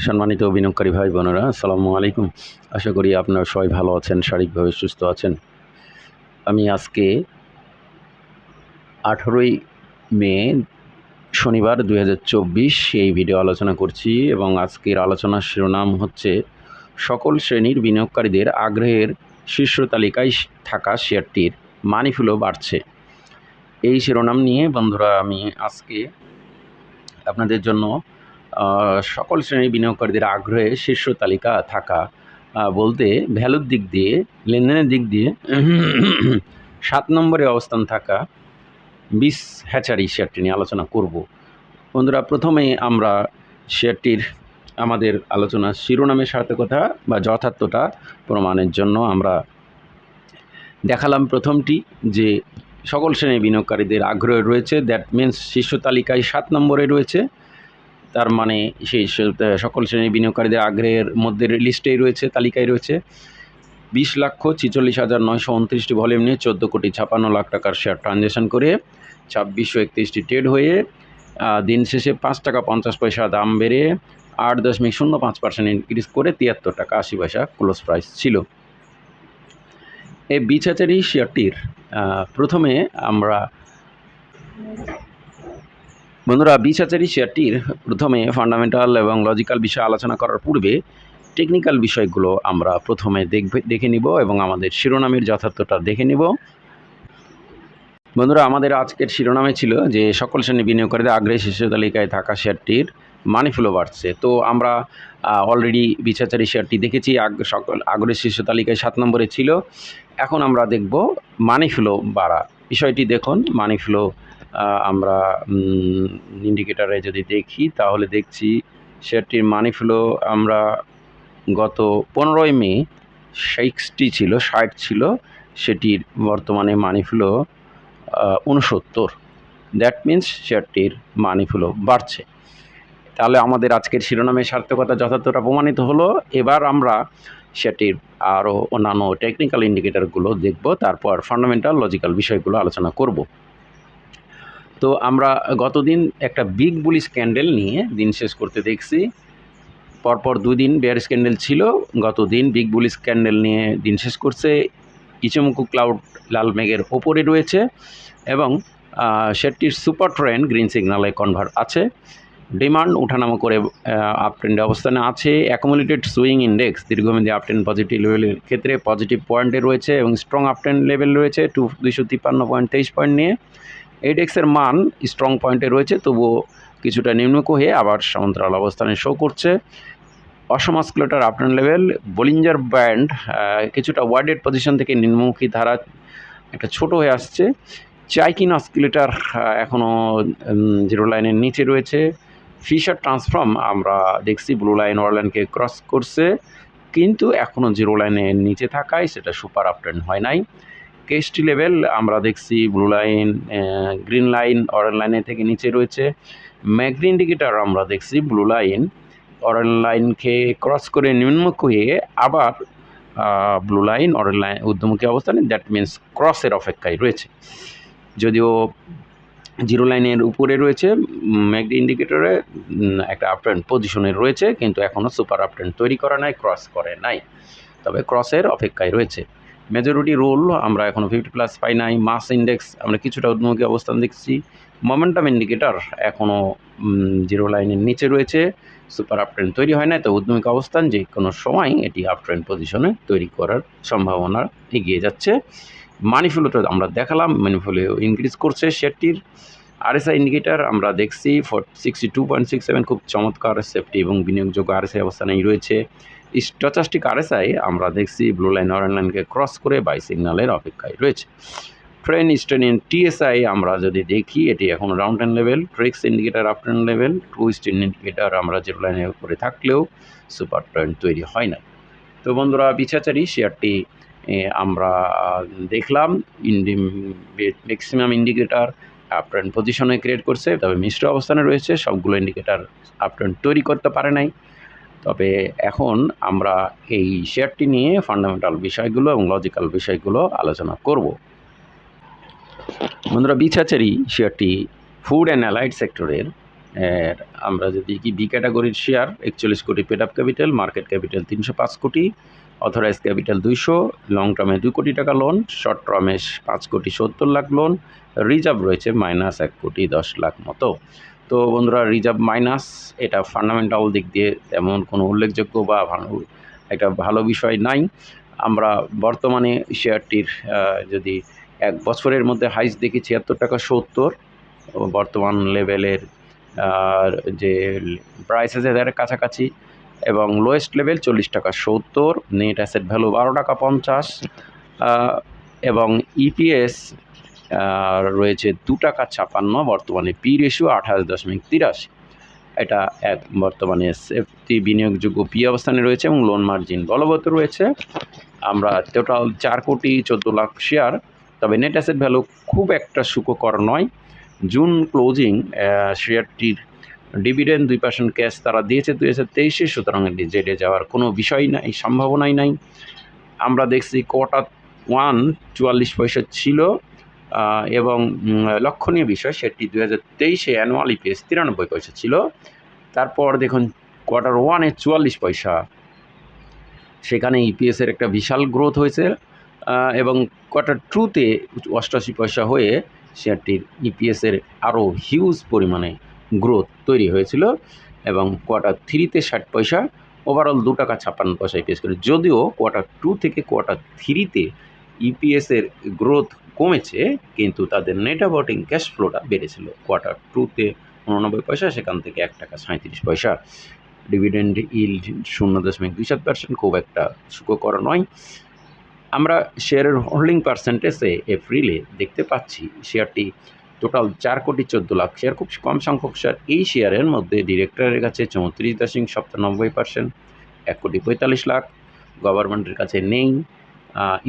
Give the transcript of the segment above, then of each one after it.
সম্মানিত বিনিয়োগকারী ভাই বোনেরা, আসসালামু আলাইকুম। আশা করি আপনারা সবাই ভালো আছেন, শারীরিকভাবে সুস্থ আছেন। আমি আজকে আঠেরোই মে, শনিবার দু দুই এই ভিডিও আলোচনা করছি এবং আজকের আলোচনার শিরোনাম হচ্ছে, সকল শ্রেণির বিনিয়োগকারীদের আগ্রহের শীর্ষ তালিকায় থাকা শেয়ারটির মানি ফ্লো বাড়ছে। এই শিরোনাম নিয়ে বন্ধুরা, আমি আজকে আপনাদের জন্য সকল শ্রেণির বিনিয়োগকারীদের আগ্রহে শীর্ষ তালিকা থাকা বলতে ভ্যালুর দিক দিয়ে, লেনদেনের দিক দিয়ে, সাত নম্বরে অবস্থান থাকা বিশ হ্যাচারি শেয়ারটি নিয়ে আলোচনা করব। বন্ধুরা, প্রথমে আমরা শেয়ারটির আমাদের আলোচনা শিরোনামের সার্থকতা বা যথার্থতা প্রমাণের জন্য আমরা দেখালাম প্রথমটি, যে সকল শ্রেণির বিনিয়োগকারীদের আগ্রহ রয়েছে। দ্যাট মিন্স শীর্ষ তালিকায় সাত নম্বরে রয়েছে। তার মানে সেই সকল শ্রেণির বিনিয়োগকারীদের আগ্রহের মধ্যে লিস্টেই রয়েছে, তালিকায় রয়েছে। বিশ লক্ষ ছিচল্লিশ হাজার নয়শো উনত্রিশটি ভলিউম নিয়ে চোদ্দ কোটি ছাপান্ন লাখ টাকার শেয়ার ট্রানজ্যাকশন করে ছাব্বিশশো একত্রিশটি ট্রেড হয়ে দিন শেষে পাঁচ টাকা পঞ্চাশ পয়সা দাম বেড়ে আট দশমিক শূন্য পাঁচ পার্সেন্ট ইনক্রিজ করে তিয়াত্তর টাকা আশি পয়সা ক্লোজ প্রাইস ছিল। এই বিছাচারি শেয়ারটির প্রথমে আমরা বন্ধুরা বিছাচারি শেয়ারটির প্রথমে ফান্ডামেন্টাল এবং লজিক্যাল বিষয় আলোচনা করার পূর্বে টেকনিক্যাল বিষয়গুলো আমরা প্রথমে দেখবে, দেখে নিব এবং আমাদের শিরোনামের যথার্থটা দেখে নিব। বন্ধুরা, আমাদের আজকের শিরোনামে ছিল যে সকল শ্রেণি বিনিয়োগকারীদের আগ্রহী শীর্ষ তালিকায় থাকা শেয়ারটির মানি ফ্লো বাড়ছে। তো আমরা অলরেডি বিছাচারি শেয়ারটি দেখেছি, আগ, সকল আগ্রহী শীর্ষ তালিকায় সাত নম্বরে ছিল। এখন আমরা দেখব মানি ফ্লো বাড়া। বিষয়টি দেখুন মানি ফ্লো আমরা ইন্ডিকেটারে যদি দেখি, তাহলে দেখছি শেয়ারটির মানি ফ্লো আমরা গত পনেরোই মে সিক্সটি ছিল, ষাট ছিল, সেটির বর্তমানে মানি ফ্লো উনসত্তর দ্যাট মিন্স শেয়ারটির মানি ফ্লো বাড়ছে। তাহলে আমাদের আজকের শিরোনামের সার্থকতা যথার্থটা প্রমাণিত হলো। এবার আমরা সেটির আরও অন্যান্য টেকনিক্যাল ইন্ডিকেটারগুলো দেখব, তারপর ফান্ডামেন্টাল লজিক্যাল বিষয়গুলো আলোচনা করব। তো আমরা গতদিন একটা বিগ বুলিশ ক্যান্ডেল নিয়ে দিন শেষ করতে দেখছি। পরপর দুদিন বেয়ার ক্যান্ডেল ছিল গত দিন বিগ বুলিশ ক্যান্ডেল নিয়ে দিন শেষ করছে। ইচুমুকু ক্লাউড লাল মেঘের ওপরে রয়েছে এবং সেটির সুপার ট্রেন গ্রিন সিগনালে কনভার্ট আছে। ডিমান্ড ওঠানামা করে আপ ট্রেন্ডে অবস্থানে আছে। অ্যাকুমুলেটেড সুইং ইন্ডেক্স দীর্ঘমেয়াদী আপ ট্রেন্ড পজিটিভ লেভেলের ক্ষেত্রে পজিটিভ পয়েন্টে রয়েছে এবং স্ট্রং আপ ট্রেন্ড লেভেল রয়েছে টু দুইশো তিপ্পান্ন পয়েন্ট তেইশ পয়েন্ট নিয়ে। এইডেক্সের মান স্ট্রং পয়েন্টে রয়েছে, তবুও কিছুটা নিম্নক হয়ে আবার সমান্তরাল অবস্থানে শো করছে। অসমাস্কুলেটার up trend level Bollinger band কিছুটা ওয়ার্ডেড পজিশন থেকে নিম্নমুখী ধারা একটা ছোট হয়ে আসছে। চাইকিন অস্কুলেটার এখনও জিরো লাইনের নিচে রয়েছে। ফিশার ট্রান্সফর্ম আমরা দেখছি ব্লু লাইন লাইনকে ক্রস করছে। কিন্তু এখনও জিরো লাইনের নিচে থাকায় সেটা সুপার আপট্রেন্ড হয় নাই। কেএসটি লেভেল, আমরা দেখছি blue line green line orange লাইনের থেকে নিচে রয়েছে। ম্যাগ্রি ইন্ডিকেটার আমরা দেখছি ব্লু লাইন অরেঞ্জ লাইনকে ক্রস করে নিম্নমুখ হয়ে আবার ব্লু লাইন অরেঞ্জ লাইন ঊর্ধ্বমুখী অবস্থানে দ্যাট মিন্স ক্রসের অপেক্ষায় রয়েছে। যদিও জিরো লাইনের উপরে রয়েছে ম্যাগডি ইন্ডিকেটরে একটা আপট্রেন্ড পজিশনে রয়েছে, কিন্তু এখনও সুপার আপট্রেন্ড তৈরি করা নাই ক্রস করে নাই। তবে ক্রসের অপেক্ষায় রয়েছে। মেজরিটি রোল আমরা এখনও ফিফটি প্লাস পাই নাই মাস ইন্ডেক্স আমরা কিছুটা উন্মুখী অবস্থান দেখছি। মোমেন্টাম ইন্ডিকেটার এখনও জিরো লাইনের নিচে রয়েছে। সুপার আপট্রেন্ড তৈরি হয় না তো উদ্যমিক অবস্থান যে কোনো সময় এটি আপট্রেন্ড পজিশনে তৈরি করার সম্ভাবনা এগিয়ে যাচ্ছে। মানি ফ্লোটা আমরা দেখালাম মানি ফ্লো ইনক্রিজ করছে শেয়ারটির। আরএসআই ইন্ডিকেটার আমরা দেখছি four sixty two point six seven খুব চমৎকার সেফটি এবং বিনিয়োগযোগ্য আরএসআই অবস্থানেই রয়েছে। স্টচাস্টিক আরএসআই আমরা দেখছি ব্লু লাইন অরেঞ্জ লাইনকে ক্রস করে বাই সিগন্যালের অপেক্ষায় রয়েছে। ট্রেন স্টেনিন টিএসআই আমরা যদি দেখি, এটি এখন round and level TRIX indicator up trend level to stain indicator আমরা জিরো লাইনের উপরে থাকলেও সুপার ট্রেন তৈরি হয় না তো বন্ধুরা পিছাচারি শেয়ারটি আমরা দেখলাম ইন্ডি ম্যাক্সিমাম ইন্ডিকেটার আপট্রেন্ড পজিশনে ক্রিয়েট করছে, তবে মিশ্র অবস্থানে রয়েছে, সবগুলো ইন্ডিকেটার আপট্রেন্ড তৈরি করতে পারে নাই। তবে এখন আমরা এই শেয়ারটি নিয়ে ফান্ডামেন্টাল বিষয়গুলো এবং লজিক্যাল বিষয়গুলো আলোচনা করব। বন্ধুরা, বিছাচারি শেয়ারটি ফুড অ্যান্ড অ্যালাইড সেক্টরের আমরা যদি কি বি ক্যাটাগরির শেয়ার একচল্লিশ crore paid up capital market capital তিনশো পাঁচ কোটি অথরাইজ ক্যাপিটাল দুইশো লং টার্মে দুই কোটি টাকা লোন শর্ট টার্মে পাঁচ কোটি সত্তর লাখ লোন রিজার্ভ রয়েছে মাইনাস এক কোটি দশ লাখ মতো। তো বন্ধুরা রিজার্ভ মাইনাস এটা ফান্ডামেন্টাল দিক দিয়ে তেমন কোনো উল্লেখযোগ্য বা ভালো একটা ভালো বিষয় নাই। আমরা বর্তমানে শেয়ারটির যদি এক বছরের মধ্যে হাইস দেখি ছিয়াত্তর টাকা সত্তর বর্তমান লেভেলের যে প্রাইস আছে তাদের কাছাকাছি, এবং লোয়েস্ট লেভেল চল্লিশ টাকা সত্তর নেট অ্যাসেট ভ্যালু বারো টাকা পঞ্চাশ এবং ইপিএস রয়েছে দু টাকা ছাপান্ন, বর্তমানে পি রেশিও আঠাশ দশমিক তিরাশি। এটা এক, বর্তমানে সেফটি বিনিয়োগযোগ্য পি অবস্থানে রয়েছে এবং লোন মার্জিন বলবৎ রয়েছে। আমরা টোটাল চার কোটি চোদ্দ লাখ শেয়ার তবে নেট অ্যাসেট ভ্যালু খুব একটা সুখকর নয়। জুন ক্লোজিং শেয়ারটির ডিভিডেন্ড দুই পার্সেন্ট ক্যাশ তারা দিয়েছে দুই হাজার তেইশে, সুতরাং জেডে যাওয়ার কোনো বিষয় নাই, সম্ভাবনাই নাই। আমরা দেখছি কোয়ার্টার ওয়ান চুয়াল্লিশ পয়সা ছিল এবং লক্ষণীয় বিষয় সেটি দু হাজার তেইশে অ্যানুয়াল ইপিএস তিরানব্বই পয়সা ছিল। তারপর দেখুন কোয়ার্টার ওয়ানে চুয়াল্লিশ পয়সা। সেখানে ইপিএসের একটা বিশাল গ্রোথ হয়েছে এবং কোয়ার্টার টুতে অষ্টাশি পয়সা হয়ে শেয়ারটির ইপিএসের আরও হিউজ পরিমাণে গ্রোথ তৈরি হয়েছিল এবং কোয়ার্টার থ্রিতে ষাট পয়সা। ওভারঅল দু টাকা ছাপ্পান্ন পয়সা ইপিএস করে। যদিও কোয়ার্টার টু থেকে কোয়ার্টার থ্রিতে ইপিএসের গ্রোথ কমেছে, কিন্তু তাদের নেট অপারেটিং ক্যাশ ফ্লোটা বেড়েছিল। কোয়ার্টার টুতে উননব্বই পয়সা, সেখান থেকে এক টাকা সাঁত্রিশ পয়সা। ডিভিডেন্ড ইল শূন্য দশমিক দুই সাত পার্সেন্ট খুব একটা সুখকর নয়। আমরা শেয়ারের হোল্ডিং পার্সেন্টেজে এপ্রিলে দেখতে পাচ্ছি শেয়ারটি টোটাল চার কোটি চোদ্দ লাখ শেয়ার খুব কম সংখ্যক শেয়ার এই শেয়ারের মধ্যে ডিরেক্টরের কাছে চৌত্রিশ দশমিক সপ্তানব্বই পার্সেন্ট এক কোটি পঁয়তাল্লিশ লাখ। গভর্নমেন্টের কাছে নেই।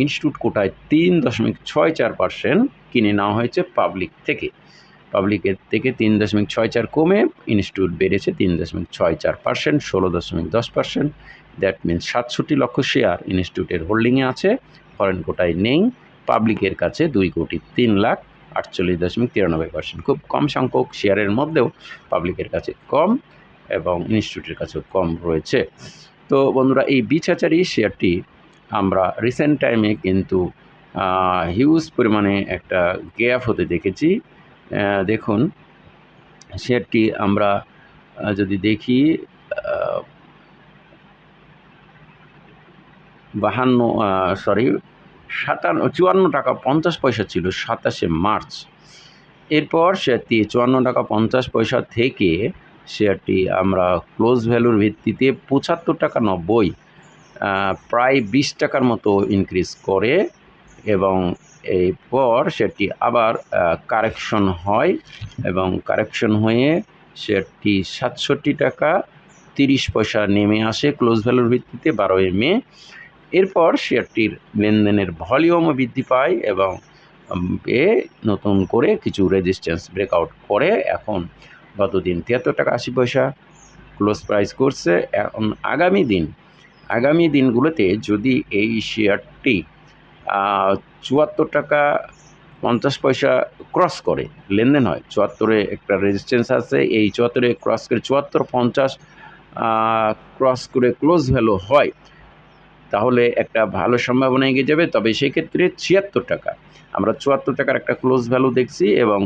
ইনস্টিটিউট কোটায় তিন দশমিক ছয় চার পার্সেন্ট কিনে নেওয়া হয়েছে পাবলিক থেকে। পাবলিকের থেকে তিন দশমিক ছয় চার কমে ইনস্টিটিউট বেড়েছে তিন দশমিক ছয় চার পার্সেন্ট ষোলো দশমিক দশ পার্সেন্ট দ্যাট মিনস সাতষট্টি লক্ষ শেয়ার ইনস্টিটিউটের হোল্ডিংয়ে আছে ফরেন কোটায় নেই। পাবলিকের কাছে দুই কোটি তিন লাখ আটচল্লিশ দশমিক তিরানব্বই পার্সেন্ট খুব কম সংখ্যক শেয়ারের মধ্যেও পাবলিকের কাছে কম এবং ইনস্টিটিউটের কাছেও কম রয়েছে। তো বন্ধুরা, এই বিছাচারি শেয়ারটি আমরা রিসেন্ট টাইমে কিন্তু হিউজ পরিমাণে একটা গ্যাপ হতে দেখেছি। দেখুন শেয়ারটি আমরা যদি দেখি বাহান্ন সরি সাতান্ন, চুয়ান্ন টাকা পঞ্চাশ পয়সা ছিল সাতাশে মার্চ। এরপর শেয়ারটি চুয়ান্ন টাকা পঞ্চাশ পয়সা থেকে শেয়ারটি আমরা ক্লোজ ভ্যালুর ভিত্তিতে পঁচাত্তর টাকা নব্বই প্রায় বিশ টাকার মতো ইনক্রিজ করে এবং এরপর সেটি আবার কারেকশন হয় এবং কারেকশন হয়ে সেটি সাতষট্টি টাকা তিরিশ পয়সা নেমে আসে ক্লোজ ভ্যালুর ভিত্তিতে বারোই মে। এরপর শেয়ারটির লেনদেনের ভলিউমও বৃদ্ধি পায় এবং এ নতুন করে কিছু রেজিস্ট্যান্স ব্রেকআউট করে। এখন গতদিন তিয়াত্তর টাকা আশি পয়সা ক্লোজ প্রাইস করছে। এখন আগামী দিন আগামী দিনগুলোতে যদি এই শেয়ারটি চুয়াত্তর টাকা পঞ্চাশ পয়সা ক্রস করে, লেনদেন হয়, চুয়াত্তরে একটা রেজিস্ট্যান্স আছে, এই চুয়াত্তরে ক্রস করে চুয়াত্তর পঞ্চাশ ক্রস করে ক্লোজ ভ্যালু হয়, তাহলে একটা ভালো সম্ভাবনা এগিয়ে যাবে। তবে সেক্ষেত্রে ছিয়াত্তর টাকা, আমরা চুয়াত্তর টাকার একটা ক্লোজ ভ্যালু দেখছি এবং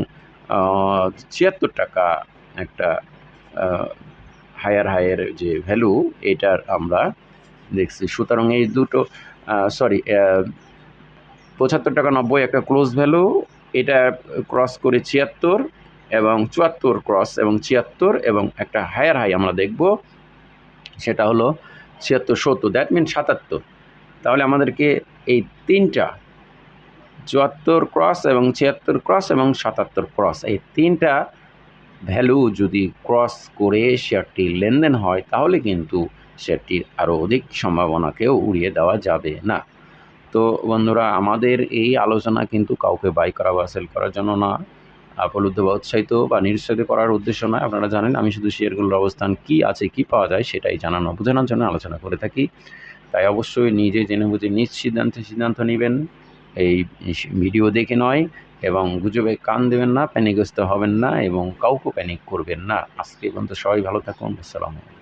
ছিয়াত্তর টাকা একটা হায়ার হায়ার যে ভ্যালু এটার আমরা দেখছি। সুতরাং এই দুটো সরি পঁচাত্তর টাকা নব্বই একটা ক্লোজ ভ্যালু এটা ক্রস করে ছিয়াত্তর এবং চুয়াত্তর ক্রস এবং ছিয়াত্তর এবং একটা হায়ার হাই আমরা দেখব। সেটা হলো ছিয়াত্তর সত্তর দ্যাট মিন সাতাত্তর। তাহলে আমাদেরকে এই তিনটা, চুয়াত্তর ক্রস এবং ছিয়াত্তর ক্রস এবং সাতাত্তর ক্রস এই তিনটা ভ্যালু যদি ক্রস করে শেয়ারটি লেনদেন হয়, তাহলে কিন্তু শেয়ারটির আরও অধিক সম্ভাবনাকেও উড়িয়ে দেওয়া যাবে না। তো বন্ধুরা, আমাদের এই আলোচনা কিন্তু কাউকে বাই করা বা সেল করার জন্য না। প্রলুব্ধ বা উৎসাহিত বা নিরুৎসাহিত করার উদ্দেশ্য নয়। আপনারা জানেন, আমি শুধু শেয়ারগুলোর অবস্থান কি আছে, কি পাওয়া যায় সেটাই জানানো, বোঝানোর জন্য আলোচনা করে থাকি। তাই অবশ্যই নিজে জেনে বুঝে নিজ সিদ্ধান্তে সিদ্ধান্ত নেবেন। এই ভিডিও দেখে নয় এবং গুজবে কান দেবেন না প্যানিকগ্রস্ত হবেন না এবং কাউকে প্যানিক করবেন না। আজকে পর্যন্ত সবাই ভালো থাকুন। আসসালামু আলাইকুম।